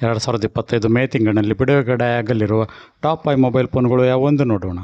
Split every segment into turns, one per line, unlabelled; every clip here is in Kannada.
ಎರಡು ಸಾವಿರದ ಇಪ್ಪತ್ತೈದು ಮೇ ತಿಂಗಳಿನಲ್ಲಿ ಬಿಡುಗಡೆ ಆಗಲಿರುವ ಟಾಪ್ ಫೈವ್ ಮೊಬೈಲ್ ಫೋನ್ಗಳು ಯಾವೊಂದು ನೋಡೋಣ.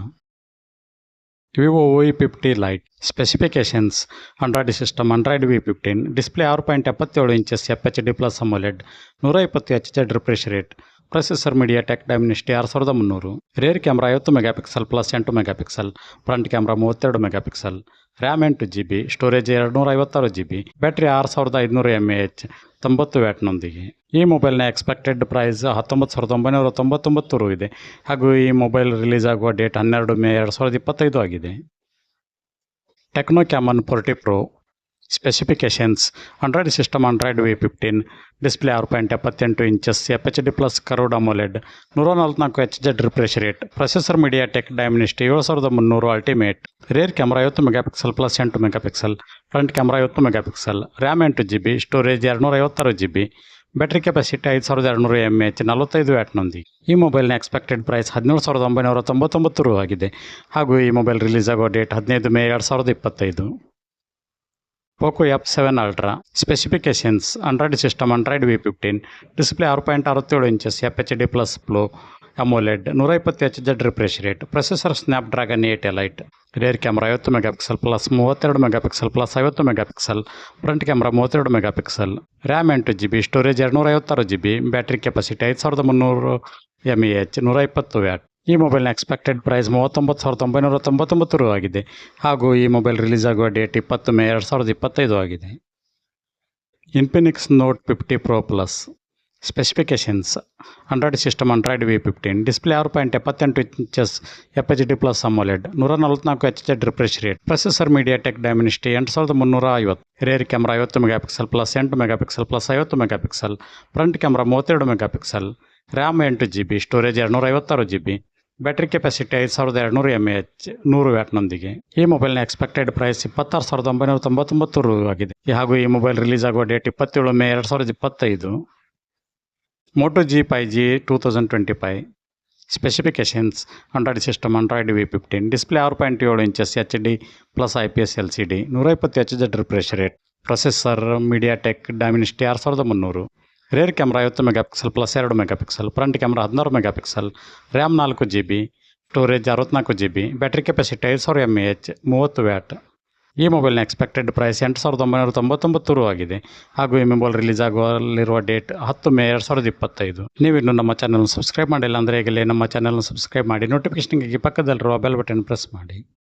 Vivo V fifty lite specifications Android system Android V fifteen display ಆರು ಪಾಯಿಂಟ್ ಎಪ್ಪತ್ತೇಳು inches F H D plus AMOLED ನೂರ ಇಪ್ಪತ್ತು H Z refresh rate processor MediaTek Dimensity ಆರು ಸಾವಿರದ ಮುನ್ನೂರು ರೇರ್ ಕ್ಯಾಮ್ರಾ ಐವತ್ತು ಮೆಗಾಪಿಕ್ಸೆಲ್ ಪ್ಲಸ್ ಎಂಟು ಮೆಗಾಪಿಕ್ಸೆಲ್ ಫ್ರಂಟ್ ಕ್ಯಾಮ್ರಾ ಮೂವತ್ತೆರಡು ಮೆಗಾಪಿಕ್ಸೆಲ್ ರ್ಯಾಮ್ ಎಂಟು ಜಿ ಬಿ, ಸ್ಟೋರೇಜ್ ಎರಡು ನೂರ ಐವತ್ತಾರು ಜಿ ಬಿ, ಬ್ಯಾಟ್ರಿ ಆರು ಸಾವಿರದ ಐದುನೂರು ಎಂ ಎ ಎಚ್ ತೊಂಬತ್ತು ವ್ಯಾಟ್ನೊಂದಿಗೆ. ಈ ಮೊಬೈಲ್ನ ಎಕ್ಸ್ಪೆಕ್ಟೆಡ್ ಪ್ರೈಸ್ ಹತ್ತೊಂಬತ್ತು ಸಾವಿರದ ಒಂಬೈನೂರ ತೊಂಬತ್ತೊಂಬತ್ತು ರು ಇದೆ. ಹಾಗೂ ಈ ಮೊಬೈಲ್ ರಿಲೀಸ್ ಆಗುವ ಡೇಟ್ ಹನ್ನೆರಡು ಮೇ ಎರಡು ಸಾವಿರದ ಇಪ್ಪತ್ತೈದು ಆಗಿದೆ. Tecno Camon forty Pro specifications Android system Android V fifteen display ಆರು ಪಾಯಿಂಟ್ ಎಪ್ಪತ್ತೆಂಟು inches F H D plus curved AMOLED ನೂರ ನಲ್ವತ್ನಾಲ್ಕು H Z refresh rate processor MediaTek Dimensity ಏಳು ಸಾವಿರದ ಮುನ್ನೂರು ಅಲ್ಟಿಮೇಟ್ ರೇರ್ ಕ್ಯಾಮ್ರಾ ಐವತ್ತು ಮೆಗಾಪಿಕ್ಸೆಲ್ ಪ್ಲಸ್ ಎಂಟು ಮೆಗಾಪಿಕ್ಸೆಲ್ ಫ್ರಂಟ್ ಕ್ಯಾಮ್ರಾ ಐವತ್ತು ಮೆಗಾಪಿಕ್ಸೆಲ್ ರ್ಯಾಮ್ ಎಂಟು ಜಿ ಬಿ ಸ್ಟೋರೇಜ್ ಎರಡುನೂರ ಐವತ್ತಾರು ಜಿ ಬಿ ಬ್ಯಾಟ್ರಿ ಕೆಪಾಸಿಟಿ ಐದು ಸಾವಿರದ ಎರಡುನೂರು ಎಂ ಎಚ್ ನಲವತ್ತೈದು ವ್ಯಾಟ್ನೊಂದಿ ಈ ಮೊಬೈಲ್ನ ಎಕ್ಸ್ಪೆಕ್ಟೆಡ್ ಪ್ರೈಸ್ ಹದಿನೇಳು ಸಾವಿರದ ಒಂಬೈನೂರ ತೊಂಬತ್ತೊಂಬತ್ತು ರೂ ಆಗಿದೆ. ಹಾಗೂ ಈ ಮೊಬೈಲ್ ರಿಲೀಸ್ ಆಗೋ ಡೇಟ್ ಹದಿನೈದು ಮೇ ಎರಡು ಸಾವಿರದ ಇಪ್ಪತ್ತೈದು. Poco F seven Ultra specifications Android system Android V fifteen display ಆರು ಪಾಯಿಂಟ್ ಅರವತ್ತೇಳು inches F H D plus flow AMOLED ನೂರ ಇಪ್ಪತ್ತು H Z refresh rate processor Snapdragon eight Elite rear camera ಐವತ್ತು ಮೆಗಾಪಿಕ್ಸೆಲ್ ಪ್ಲಸ್ ಮೂವತ್ತೆರಡು ಮೆಗಾಪಿಕ್ಸೆಲ್ ಪ್ಲಸ್ ಐವತ್ತು ಮೆಗಾಪಿಕ್ಸೆಲ್ ಫ್ರಂಟ್ ಕ್ಯಾಮ್ರಾ ಮೂವತ್ತೆರಡು ಮೆಗಾಪಿಕ್ಸೆಲ್ ರ್ಯಾಮ್ ಎಂಟು ಜಿ ಬಿ ಸ್ಟೋರೇಜ್ ಎರಡುನೂರ ಐವತ್ತಾರು ಜಿ ಬಿ ಬ್ಯಾಟ್ರಿ ಕೆಪಾಸಿಟಿ ಐದು ಸಾವಿರದ ಮುನ್ನೂರು ಎಂ ಎ ಎಚ್ ನೂರ ಇಪ್ಪತ್ತು ವ್ಯಾಟ್ ಈ ಮೊಬೈಲ್ನ ಎಕ್ಸ್ಪೆಕ್ಟೆಡ್ ಪ್ರೈಸ್ ಮೂವತ್ತೊಂಬತ್ತು ಸಾವಿರದ ಒಂಬೈನೂರ ತೊಂಬತ್ತೊಂಬತ್ತು ರೂ ಆಗಿದೆ. ಹಾಗೂ ಈ ಮೊಬೈಲ್ ರಿಲೀಸ್ ಆಗುವ ಡೇಟ್ ಇಪ್ಪತ್ತು ಮೇ ಎರಡು ಸಾವಿರದ ಇಪ್ಪತ್ತೈದು ಆಗಿದೆ. Infinix Note fifty Pro plus specifications Android system Android V fifteen display ಆರು ಪಾಯಿಂಟ್ ಎಪ್ಪತ್ತೆಂಟು inches F H D plus AMOLED ನೂರ ನಲ್ವತ್ನಾಲ್ಕು H Z refresh rate processor MediaTek Dimensity ಎಂಟು ಸಾವಿರದ ಮುನ್ನೂರ ಐವತ್ತು. ರೇರ್ ಕ್ಯಾಮ್ರಾ ಐವತ್ತು ಮೆಗಾ ಮೆಗಾಪಿಕ್ಸೆಲ್ ಪ್ಲಸ್ ಎಂಟು ಮೆಗಾ ಪಿಕ್ಸೆಲ್ ಪ್ಲಸ್ ಐವತ್ತು ಮೆಗಾ ಮೆಗಾಪಿಕ್ಸೆಲ್ ಫ್ರಂಟ್ ಕ್ಯಾಮ್ರಾ ಮೂವತ್ತೆರಡು ಮೆಗಾ ಪಿಕ್ಸೆಲ್ ರ್ಯಾಮ್ ಎಂಟು ಜಿ ಬಿ ಸ್ಟೋರೇಜ್ ಎರಡುನೂರ ಐವತ್ತಾರು ಜಿ ಬಿ ಬ್ಯಾಟ್ರಿ ಕೆಪಾಸಿಟಿ ಐದು ಸಾವಿರದ ಎರಡುನೂರು ಎಂ ಎಚ್ ನೂರು ವ್ಯಾಟ್ನೊಂದಿಗೆ ಈ ಮೊಬೈಲ್ನ ಎಕ್ಸ್ಪೆಕ್ಟೆಡ್ ಪ್ರೈಸ್ ಇಪ್ಪತ್ತಾರು ಸಾವಿರದ ಒಂಬೈನೂರ ತೊಂಬತ್ತೊಂಬತ್ತು ರು ಆಗಿದೆ ಹಾಗೂ ಈ ಮೊಬೈಲ್ ರಿಲೀಸ್ ಆಗುವ ಡೇಟ್ ಇಪ್ಪತ್ತೇಳು ಮೇ ಎರಡು ಸಾವಿರದ ಇಪ್ಪತ್ತೈದು. Moto G five G two thousand twenty five specifications Android system Android V fifteen display ಆರು ಪಾಯಿಂಟ್ ಏಳು inches H D plus I P S L C D ನೂರ ಇಪ್ಪತ್ತು H Z refresh rate processor MediaTek ಆರು ಸಾವಿರದ ಮುನ್ನೂರು. ರೇರ್ ಕ್ಯಾಮ್ರಾ ಐವತ್ತು ಮೆಗಾಪಿಕ್ಸೆಲ್ ಪ್ಲಸ್ ಎರಡು ಮೆಗಾಪಿಕ್ಸೆಲ್ ಫ್ರಂಟ್ ಕ್ಯಾಮ್ರಾ ಹದಿನಾರು ಮೆಗಾಪಿಕ್ಸೆಲ್ ರ್ಯಾಮ್ ನಾಲ್ಕು ಜಿ ಬಿ ಸ್ಟೋರೇಜ್ ಅರವತ್ನಾಲ್ಕು ಜಿ ಬಿ ಬ್ಯಾಟ್ರಿ ಕೆಪಾಸಿಟಿ ಐದು ಸಾವಿರ ಎಂ ಎ ಎಚ್ ಮೂವತ್ತು ವ್ಯಾಟ್ ಈ ಮೊಬೈಲ್ನ ಎಕ್ಸ್ಪೆಕ್ಟೆಡ್ ಪ್ರೈಸ್ ಎಂಟು ಸಾವಿರದ ಒಂಬೈನೂರ ತೊಂಬತ್ತೊಂಬತ್ತು ರು ಆಗಿದೆ. ಹಾಗೂ ಈ ಮೊಬೈಲ್ ರಿಲೀಸ್ ಆಗುವಲ್ಲಿರುವ ಡೇಟ್ ಹತ್ತು ಮೇ ಎರಡು ಸಾವಿರದ ಇಪ್ಪತ್ತೈದು. ನೀವಿನ್ನು ನಮ್ಮ ಚಾನಲ್ನ ಸಬ್ಸ್ಕ್ರೈಬ್ ಮಾಡಿಲ್ಲ ಅಂದರೆ ಈಗಲೇ ನಮ್ಮ ಚಾನಲ್ನ ಸಬ್ಸ್ಕ್ರೈಬ್ ಮಾಡಿ. ನೋಟಿಫಿಕೇಷನ್ಗೆ ಪಕ್ಕದಲ್ಲಿರುವ ಬೆಲ್ ಬಟನ್ ಪ್ರೆಸ್ ಮಾಡಿ.